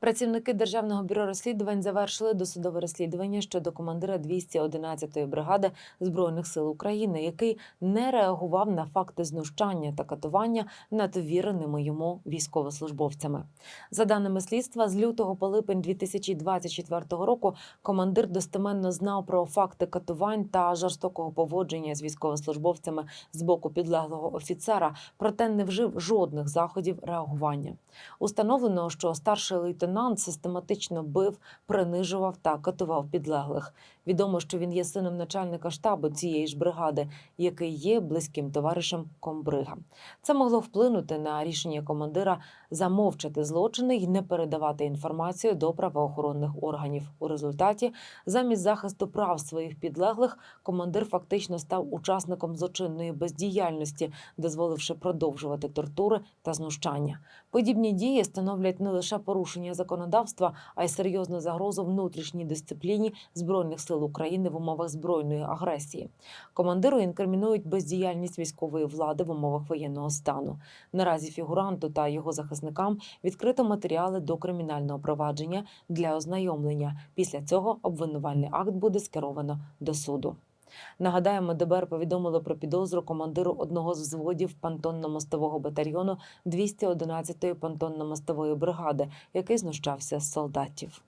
Працівники державного бюро розслідувань завершили досудове розслідування щодо командира 211-ї бригади збройних сил України, який не реагував на факти знущання та катування над віреними йому військовослужбовцями. За даними слідства, з лютого по липень 2024 року командир достеменно знав про факти катувань та жорстокого поводження з військовослужбовцями з боку підлеглого офіцера, проте не вжив жодних заходів реагування. Установлено, що старший лейтенант систематично бив, принижував та катував підлеглих. Відомо, що він є сином начальника штабу цієї ж бригади, який є близьким товаришем комбрига. Це могло вплинути на рішення командира замовчати злочини і не передавати інформацію до правоохоронних органів. У результаті, замість захисту прав своїх підлеглих, командир фактично став учасником злочинної бездіяльності, дозволивши продовжувати тортури та знущання. Подібні дії становлять не лише порушення законодавства, а й серйозну загрозу внутрішній дисципліні збройних сил України в умовах збройної агресії. Командиру інкримінують бездіяльність військової влади в умовах воєнного стану. Наразі фігуранту та його захисникам відкрито матеріали до кримінального провадження для ознайомлення. Після цього обвинувальний акт буде скеровано до суду. Нагадаємо, ДБР повідомило про підозру командиру одного з взводів понтонно-мостового батальйону 211-ї понтонно-мостової бригади, який знущався з солдатів.